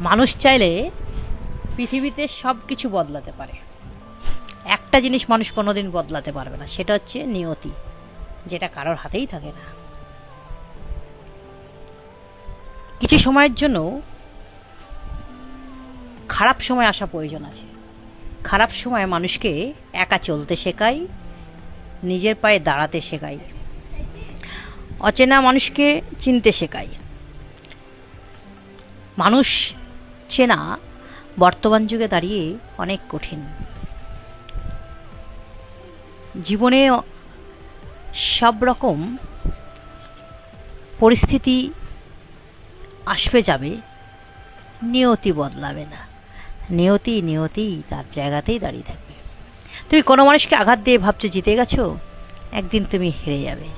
মানুষ চাইলে পৃথিবীতে সব কিছু বদলাতে পারে। একটা জিনিস মানুষ কোনোদিন বদলাতে পারবে না, সেটা হচ্ছে নিয়তি, যেটা কারোর হাতেই থাকে না। কিছু সময়ের জন্য খারাপ সময় আসা প্রয়োজন আছে। খারাপ সময় মানুষকে একা চলতে শেখায় নিজের পায়ে দাঁড়াতে শেখায় অচেনা মানুষকে চিনতে শেখায় মানুষ চেনা বর্তমান যুগে দাঁড়িয়ে অনেক কঠিন। জীবনে সব রকম পরিস্থিতি আসবে যাবে, নিয়তি বদলাবে না। নিয়তি নিয়তি তার জায়গাতেই দাঁড়িয়ে থাকবে। তুমি কোনো মানুষকে আঘাত দিয়ে ভাবছ জিতে গেছো, একদিন তুমি হেরে যাবে।